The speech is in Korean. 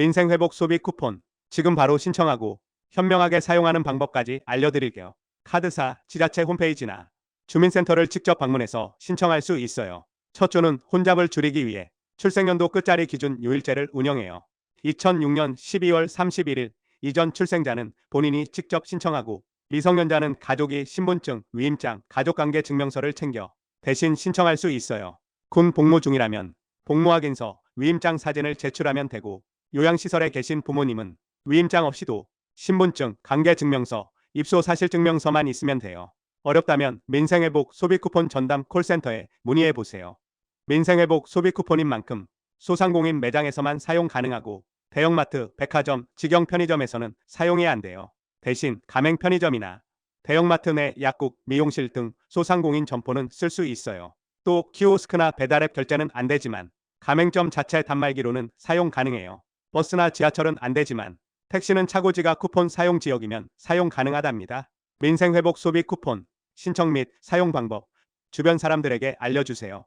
민생회복 소비 쿠폰. 지금 바로 신청하고 현명하게 사용하는 방법까지 알려드릴게요. 카드사, 지자체 홈페이지나 주민센터를 직접 방문해서 신청할 수 있어요. 첫 주는 혼잡을 줄이기 위해 출생연도 끝자리 기준 요일제를 운영해요. 2006년 12월 31일 이전 출생자는 본인이 직접 신청하고 미성년자는 가족이 신분증, 위임장, 가족관계 증명서를 챙겨 대신 신청할 수 있어요. 군 복무 중이라면 복무확인서, 위임장 사진을 제출하면 되고 요양시설에 계신 부모님은 위임장 없이도 신분증, 관계증명서, 입소사실증명서만 있으면 돼요. 어렵다면 민생회복 소비쿠폰 전담 콜센터에 문의해 보세요. 민생회복 소비쿠폰인 만큼 소상공인 매장에서만 사용 가능하고 대형마트, 백화점, 직영 편의점에서는 사용이 안 돼요. 대신 가맹 편의점이나 대형마트 내 약국, 미용실 등 소상공인 점포는 쓸 수 있어요. 또 키오스크나 배달앱 결제는 안 되지만 가맹점 자체 단말기로는 사용 가능해요. 버스나 지하철은 안 되지만 택시는 차고지가 쿠폰 사용 지역이면 사용 가능하답니다. 민생회복 소비 쿠폰 신청 및 사용 방법 주변 사람들에게 알려주세요.